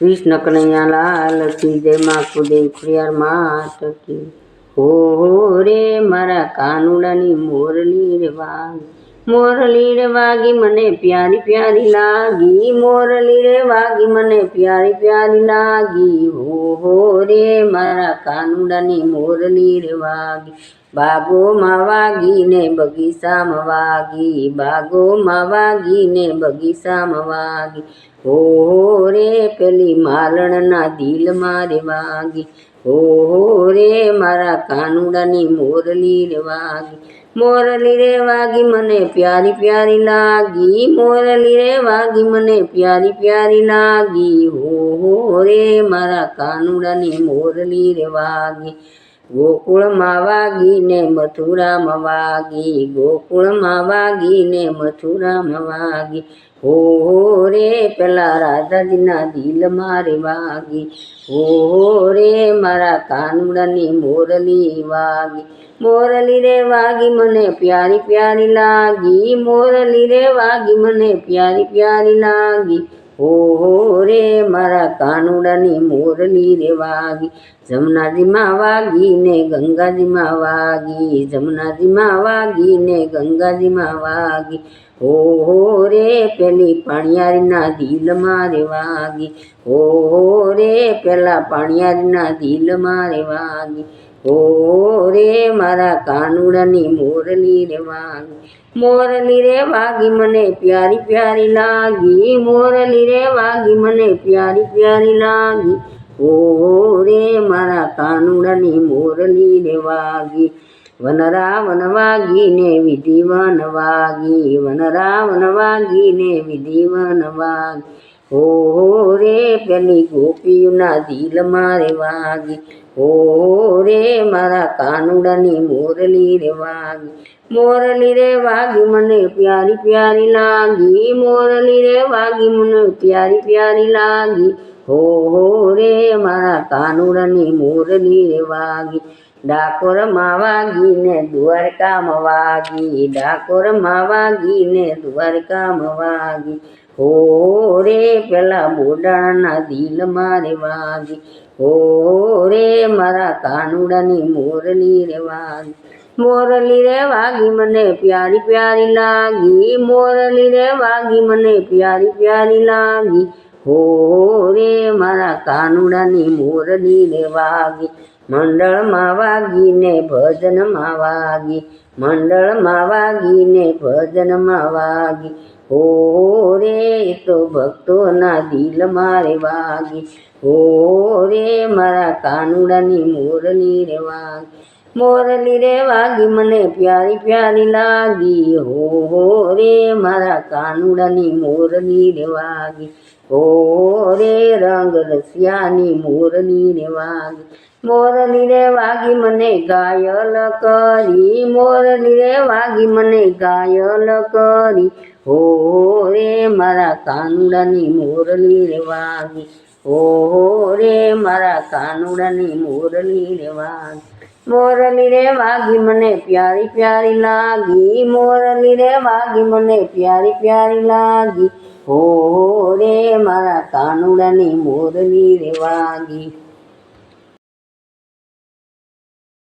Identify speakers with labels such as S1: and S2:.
S1: કૃષ્ણ કનૈયા લાલ કી જય માં કુદેવ ખુડિયાર માત કી હો હો રે મારા કાનુડાની મોરલી રે વાગી મોરલી રે વાગી મને પ્યારી પ્યારી લાગી મોરલી રે વાગી મને પ્યારી પ્યારી લાગી હો હો રે મારા કાનુડાની મોરલી રે વાગી બાગોમાં વાગીને બગીચામાં વાગી બાગોમાં વાગીને બગીચામાં વાગી હો હો રે પેલી માલણના દિલ મારે વાગી હો હો રે મારા કાનુડાની મોરલી રે વાગી મોરલી રે વાગી મને પ્યારી પ્યારી લાગી મોરલી રે વાગી મને પ્યારી પ્યારી લાગી હો હો રે મારા કાનુડાની મોરલી રે વાગી ગોકુળમાં વાગીને મથુરામાં વાગી ગોકુળમાં વાગીને મથુરામાં વાગી હો હો રે પેલા રાધાજીના દિલ મારે વાગી હો હો રે મારા કાનુડાની મોરલી વાગી મોરલી રે વાગી મને પ્યારી પ્યારી લાગી મોરલી રે વાગી મને પ્યારી પ્યારી લાગી હો હો રે, મારા કાનુડાની મોરલી રે વાગી. જમનાજીમાં વાગીને ગંગાજીમાં વાગી. જમનાજીમાં વાગીને ગંગાજીમાં વાગી. હો હો રે, પેલી પાણિયારીના દિલમાં રે વાગી. હો હો રે, પેલા પાણિયારીના દિલમાં રે વાગી. હો રે મારા કાનુડાની મોરલી રે વાગી મોરલી રે વાગી મને પ્યારી પ્યારી લાગી મોરલી રે વાગી મને પ્યારી પ્યારી લાગી ઓ રે મારા કાનુડાની મોરલી રે વાગી વનરાવન વાગીને વિધિવન વાગી વનરાવન વાગીને વિધિવન વાગી હો હો રે પેલી ગોપીઓના દિલ મારે વાગી. હો રે મારા કાનુડાની મોરલી રે વાગી. મોરલી રે વાગી મને પ્યારી પ્યારી લાગી. મોરલી રે વાગી મને પ્યારી પ્યારી લાગી. હો હો રે મારા કાનુડાની મોરલી રે વાગી. ડાકોરમાં વાગીને દ્વારકામાં વાગી. ડાકોરમાં વાગીને દ્વારકામાં વાગી. હો રે પેલા બોડાના દિલ મારે વાગી હો રે મારા કાનુડાની મોરલી રે વાગી મોરલી રે વાગી મને પ્યારી પ્યારી લાગી. મોરલી રે વાગી મને પ્યારી પ્યારી લાગી. હો રે મારા કાનુડાની મોરલી રે વાગી મંડળમાં વાગીને ભજનમાં વાગી. મંડળમાં વાગીને ભજનમાં વાગી. હો રે, તો ભક્તોના દિલ મારે વાગી. હો રે, મારા કાનુડાની મોરલી રે વાગી. મોરલી રે વાગી, મને પ્યારી પ્યારી લાગી. હો રે, મારા કાનુડાની મોરલી રે વાગી. હો રે, રંગ રસિયાની મોરલી રે વાગી. મોરલી રે વાગી, મને ગાયલ કરી. મોરલી રે વાગી, મને ગાયલ કરી. હો રે મારા કાનુડાની મોરલી રે વાગી હો રે મારા કાનુડાની મોરલી રેવાગી મોરલી રે વાગી મને પ્યારી પ્યારી લાગી. મોરલી રે વાગી મને પ્યારી પ્યારી લાગી. હો રે મારા કાનુડાની મોરલી રે વાગી